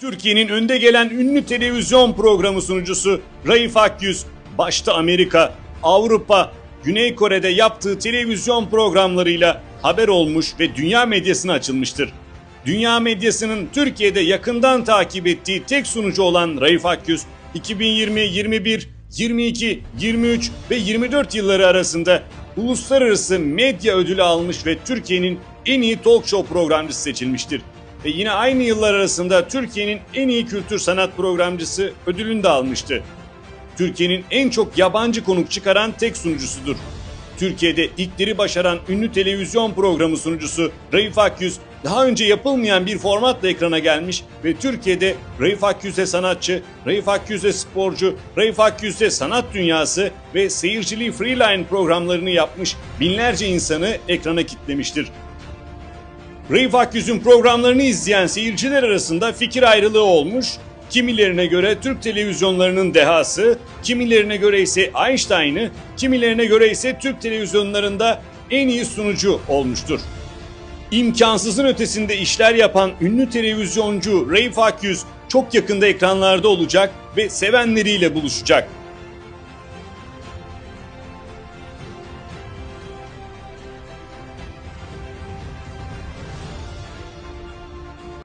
Türkiye'nin önde gelen ünlü televizyon programı sunucusu Raif Akyüz, başta Amerika, Avrupa, Güney Kore'de yaptığı televizyon programlarıyla haber olmuş ve dünya medyasına açılmıştır. Dünya medyasının Türkiye'de yakından takip ettiği tek sunucu olan Raif Akyüz, 2020, 21, 22, 23 ve 24 yılları arasında uluslararası medya ödülü almış ve Türkiye'nin en iyi talk show programcısı seçilmiştir. Ve yine aynı yıllar arasında Türkiye'nin en iyi kültür sanat programcısı ödülünü de almıştı. Türkiye'nin en çok yabancı konuk çıkaran tek sunucusudur. Türkiye'de ilkleri başaran ünlü televizyon programı sunucusu Raif Akyüz daha önce yapılmayan bir formatla ekrana gelmiş ve Türkiye'de Raif Akyüz'e sanatçı, Raif Akyüz'e sporcu, Raif Akyüz'e sanat dünyası ve seyircili freeline programlarını yapmış binlerce insanı ekrana kitlemiştir. Raif Akyüz'ün programlarını izleyen seyirciler arasında fikir ayrılığı olmuş. Kimilerine göre Türk televizyonlarının dehası, kimilerine göre ise Einstein'ı, kimilerine göre ise Türk televizyonlarında en iyi sunucu olmuştur. İmkansızın ötesinde işler yapan ünlü televizyoncu Raif Akyüz çok yakında ekranlarda olacak ve sevenleriyle buluşacak.